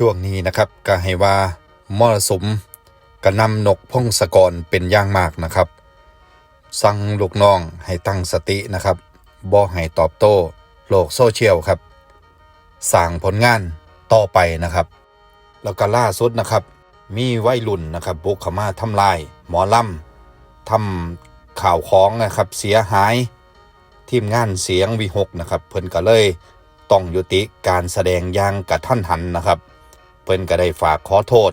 ช่วงนี้นะครับก็ให้ว่ามรสุมกระนำนกพงศกรเป็นย่างมากนะครับ สั่งลูกน้องให้ตั้งสตินะครับบ่ให้ตอบโต้โลกโซเชียลครับสร้างผลงานต่อไปนะครับ แล้วก็ล่าสุดนะครับ มีวัยรุ่นนะครับบุกเข้ามาทำลาย หมอลำทำข่าวของนะครับเสียหาย ทีมงานเสียงวิหกนะครับ เพิ่นก็เลยต้องยุติการแสดงอย่างกระทันหันนะครับ เพิ่นก็ได้ฝากขอโทษ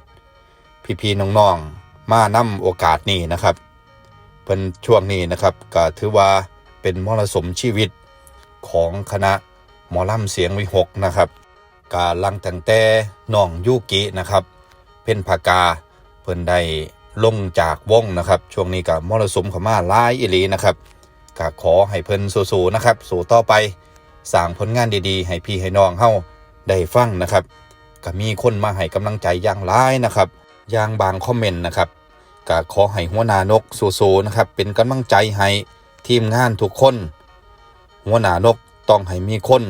พี่ๆน้องๆมานำโอกาสนี้นะครับเพิ่นช่วงนี้นะครับก็ถือว่าเป็นมรสมชีวิตของคณะหมอลำเสียงวิหกนะครับกาลังแตั้งแต่น้องยูกินะครับ เพ่นภากาเพิ่นได้ลงจากวงนะครับ ช่วงนี้ก็มรสุมข้ามาลายอีหลีนะครับก็ขอให้เพิ่นสู้ๆนะครับ สู้ต่อไปสร้างผลงานดีๆ ให้พี่ให้น้องเฮาได้ฟังนะครับ ก็มีคนมาให้กำลังใจอย่างหลายนะครับ อย่างบางคอมเมนต์นะครับก็ขอให้หัวหน้านกสู้ๆนะครับเป็นกำลังใจให้ทีมงานทุกคน หัวหน้านกต้องให้มีคน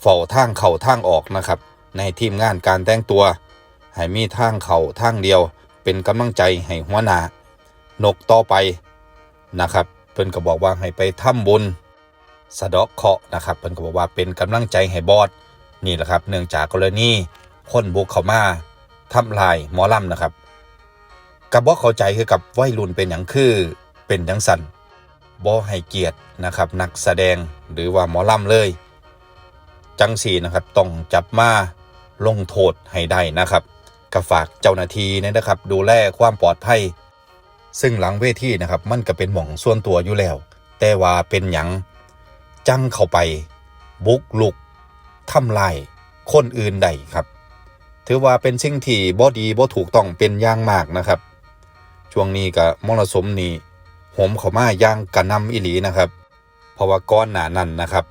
เฝ้าทางเข่าทางออกนะครับ ในทีมงานการแต่งตัว ให้มีทางเข่าทางเดียว เป็นกำลังใจให้หัวหน้านกต่อไปนะครับ เพิ่นก็บอกว่าให้ไปทำบุญสะดาะเคาะนะครับ เพิ่นก็บอกว่าเป็นกำลังใจให้บอสนี่แหละครับ เนื่องจากกรณี คนบุกเข้ามาทำลายหมอลำนะครับกับบ่เข้าใจคือกับวัยรุ่นเป็นอย่างคือเป็นอย่างสันบ่ให้เกียรตินะครับ นักแสดงหรือว่าหมอลำเลย จังสีนะครับต้องจับมาลงโทษให้ได้นะครับก็ฝากเจ้าหน้าที่เนยนะครับ ดูแลความปลอดภัย ซึ่งหลังเวทีนะครับ มันก็เป็นหม่องส่วนตัวอยู่แล้ว แต่ว่าเป็นหยังจังเข้าไป บุกลุกทำลายคนอื่นใดครับ ถือว่าเป็นสิ่งที่บ่ดีบ่ถูกต้องเป็นอย่างมากนะครับ ช่วงนี้ก็มรสุมนี้โหมเข้ามาย่างกระหนำอิหลีนะครับ เพราะว่าก้อนหนานั่นนะครับ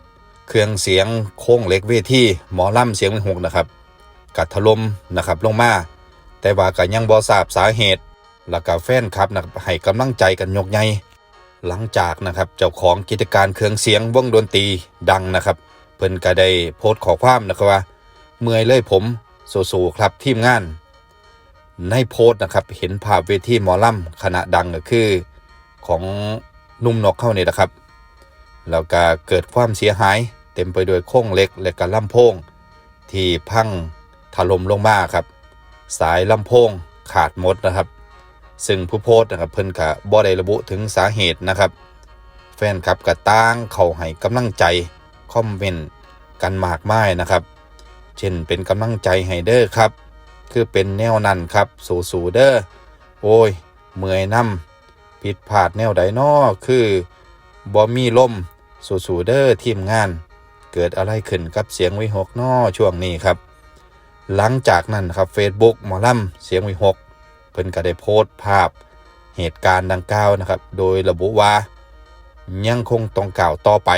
เครื่องเสียงโค้งเล็กเวทีหมอลำเสียงเป็นหกนะครับกัดถล่มนะครับลงมา แต่ว่าก็ยังบ่ทราบสาเหตุแล้วก็แฟนคลับนะครับให้กำลังใจกันยกใหญ่หลังจากนะครับเจ้าของกิจการเครื่องเสียงวงดนตรีดังนะครับ เพิ่นก็ได้โพสต์ขอความนะครับว่า เมื่อยเลยผม สู้ๆครับทีมงาน ในโพสต์นะครับ เห็นภาพเวทีหมอลำคณะดังก็คือของนุ่มนกเข้านี่นะครับ แล้วก็เกิดความเสียหาย เต็มไปด้วยโครงเล็กและก็ลำโพง ที่พังถล่มลงมาครับ สายลำโพงขาดหมดนะครับ ซึ่งผู้โพสต์นะครับเพิ่นกะบ่ได้ระบุถึงสาเหตุนะครับ แฟนคลับกะต่างเข้าให้กำลังใจ คอมเมนต์กันมากมายนะครับ เช่นเป็นกำลังใจให้เด้อครับ คือเป็นแนวนั้นครับ สู่ๆเด้อโอ้ย เมื่อยน้ำผิดพลาดแนวใดนอคือบ่มีลมสู่ๆเด้อทีมงาน เกิดอะไรขึ้นกับเสียงวิหกนอช่วงนี้ครับ หลังจากนั้นครับ Facebook หมอลำเสียงวิหกเพิ่นก็ได้โพสต์ภาพเหตุการณ์ดังกล่าวนะครับ โดยระบุว่ายังคงต้องกล่าวต่อไป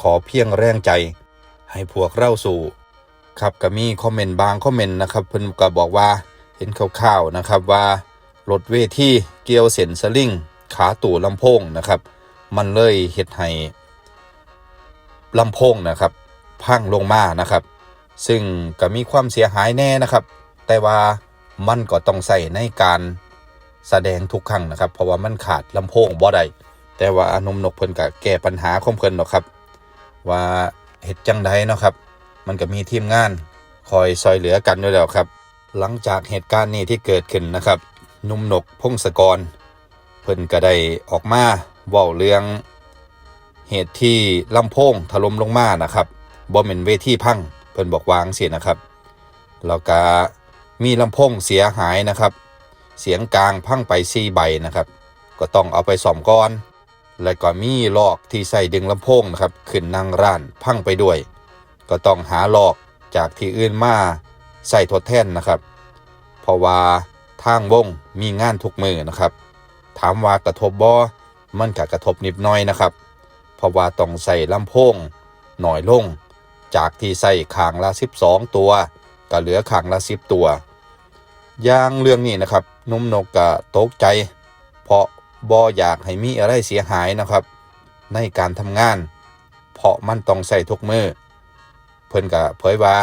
ขอเพียงแรงใจ ให้พวกเราสู่ ครับก็มีคอมเมนต์บางคอมเมนต์นะครับเพิ่นก็บอกว่าเห็นข่าวๆนะครับว่ารถเวทีเกี่ยวเส้นสลิงขาตู่ลำโพงนะครับ มันเลยเฮ็ดให้ลำโพงนะครับ พังลงมานะครับ ซึ่งก็มีความเสียหายแน่นะครับ แต่ว่ามันก็ต้องใส่ในการแสดงทุกครั้งนะครับ เพราะว่ามันขาดลำโพงบ่ได้แต่ว่าอนมนกเพิ่นก็แก้ปัญหาของเพิ่นหรอกครับ ว่าเฮ็ดจังใดเนาะครับ มันก็มีทีมงานคอยซอยเหลือกันอยู่แล้วครับ หลังจากเหตุการณ์นี้ที่เกิดขึ้นนะครับนุ่มนกพงศกร เพิ่นก็ได้ออกมาเว้าเรื่องเหตุที่ลำโพงถล่มลงมานะครับบ่แม่นเวทีพังเพิ่นบอกวาจั่งสินะครับแล้วก็มีลำโพงเสียหายนะครับ เสียงกลางพังไป4ใบนะครับ ก็ต้องเอาไปซ่อมก่อน แล้วก็มีลอกที่ใส่ดึงลำโพงนะครับขึ้นนั่งร้านพังไปด้วย ก็ต้องหาหลอกจากที่อื่นมาใส่ทดแทนนะครับ เพราะว่าทางวงมีงานทุกมือนะครับ ถามว่ากระทบบ่มันก็กระทบนิดหน้อยนะครับ เพราะว่าต้องใส่ลำโพงหน่อยลง จากที่ใส่ขางละ 12 ตัวก็เหลือขางละ 10 ตัว อย่างเรื่องนี้นะครับนุ่มนกก็ตกใจ เพราะบ่อยากให้มีอะไรเสียหายนะครับ ในการทำงาน เพราะมันต้องใส่ทุกมือ เพิ่นก็เผยว่า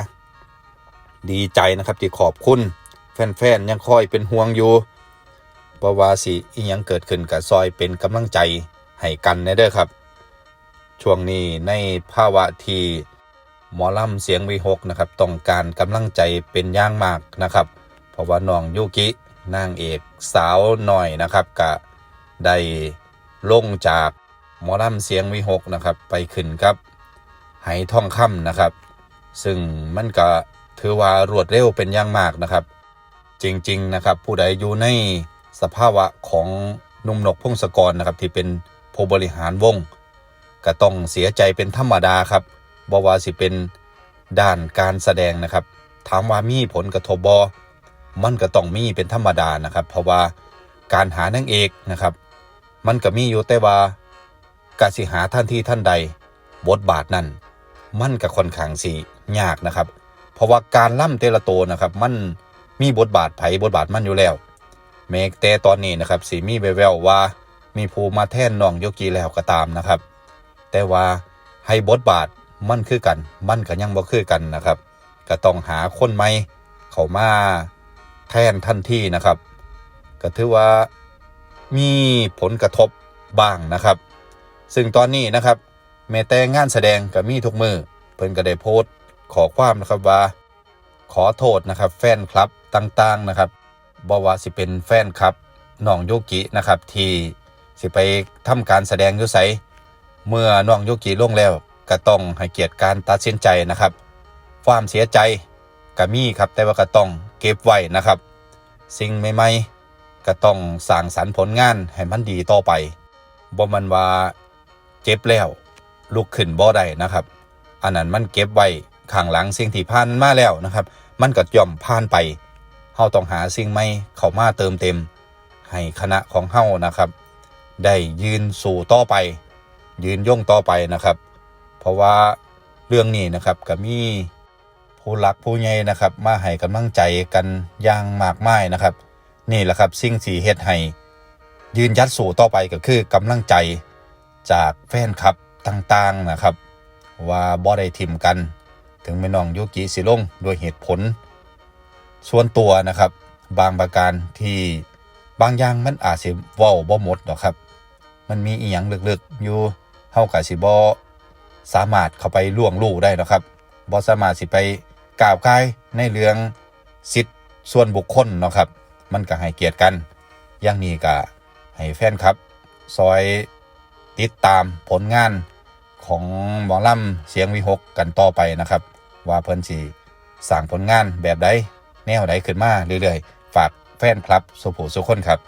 ดีใจนะครับที่ขอบคุณ แฟนๆยังคอยเป็นห่วงอยู่บ่ว่าสิอีหยังเกิดขึ้นกับซอยเป็นกำลังใจให้กันแน่เด้อครับ ช่วงนี้ในภาวะที่หมอลำเสียงวีหกนะครับต้องการกำลังใจเป็นย่างมากนะครับ เพราะว่าน้องยูกินางเอกสาวหน่อยนะครับกะได้ลงจากหมอลำเสียงวีหกนะครับ ไปขึ้นครับไหทองคำนะครับ ซึ่งมันก็ถือว่ารวดเร็วเป็นอย่างมากนะครับ จริงๆนะครับ ผู้ใดอยู่ในสภาวะของนุ่มนกพงศกรนะครับ ที่เป็นผู้บริหารวงก็ต้องเสียใจเป็นธรรมดาครับบว่าสิเป็นด้านการแสดงนะครับ ถามว่ามีผลกระทบบอมันก็ต้องมีเป็นธรรมดานะครับ เพราะว่าการหานางเอกนะครับ มันก็มีอยู่แต่ว่ากาสิหาท่านที่ท่านใด บทบาทนั้น มันก็ค่อนข้างสี ยากนะครับ เพราะว่าการล่ำเตละโตนะครับ มันมีบทบาทไผบทบาทมันอยู่แล้วแม้แต่ตอนนี้นะครับสีมีแววว่า มีผู้มาแท่นน้องโยกีแล้วก็ตามนะครับ แต่ว่าให้บทบาทมันคือกัน มันก็ยังบ่คือกันนะครับ ก็ต้องหาคนใหม่เข้ามาแทนทันทีนะครับ ก็ถือว่ามีผลกระทบบ้างนะครับ ซึ่งตอนนี้นะครับ แม้แต่งานแสดงก็มีทุกมือเพิ่นก็ได้โพสต์ ขอความนะครับว่า ขอโทษนะครับ แฟนคลับต่างๆนะครับบ่ว่าสิเป็นแฟนคลับน้องโยกินะครับ ที่สิไปทำการแสดงยู่ไสเมื่อน้องโยกิลงแล้วก็ต้องให้เกียรติการตัดสินใจนะครับ ความเสียใจก็มีครับแต่ว่าก็ต้องเก็บไว้นะครับ สิ่งใหม่ๆก็ต้องสร้างสรรค์ผลงานให้มันดีต่อไปบ่มันว่าเจ็บแล้วลุกขึ้นบ่ได้นะครับ อันนั้นมันเก็บไว้ ข้างหลังสิ่งที่ผ่านมาแล้วนะครับ มันก็ย่อมผ่านไปเฮาต้องหาสิ่งใหม่เข้ามาเติมเต็ม ให้คณะของเฮานะครับ ได้ยืนสู่ต่อไป ยืนย่งต่อไปนะครับ เพราะว่าเรื่องนี้นะครับก็มีผู้หลักผู้ใหญ่นะครับ มาให้กำลังใจกันอย่างมากมายนะครับ นี่แหละครับสิ่งที่เฮ็ดให้ยืนยัดสู่ต่อไปก็คือกำลังใจจากแฟนคลับต่างๆนะครับ ว่าบ่ได้ทิมกัน ถึงแม่น้องยุกิสิลงด้วยเหตุผล ส่วนตัวนะครับ บางประการที่บางอย่างมันอาจสิเว้าบ่หมดหรอกครับ มันมีอีหยังลึกๆอยู่เฮากับสิบ่สามารถเข้าไปล่วงลู่ได้หรอกครับบ่สามารถสิไปกล่าวกายในเรื่องสิทธิ์ส่วนบุคคลเนาะครับ มันก็ให้เกียรติกัน อย่างนี้ก็ให้แฟนครับซอยติดตามผลงานของหมอลำเสียงวิหกกันต่อไปนะครับ ว่าเพิ่นสิสร้างผลงานแบบใดแนวใดขึ้นมาเรื่อยๆ ฝากแฟนคลับสุผูสุคนครับ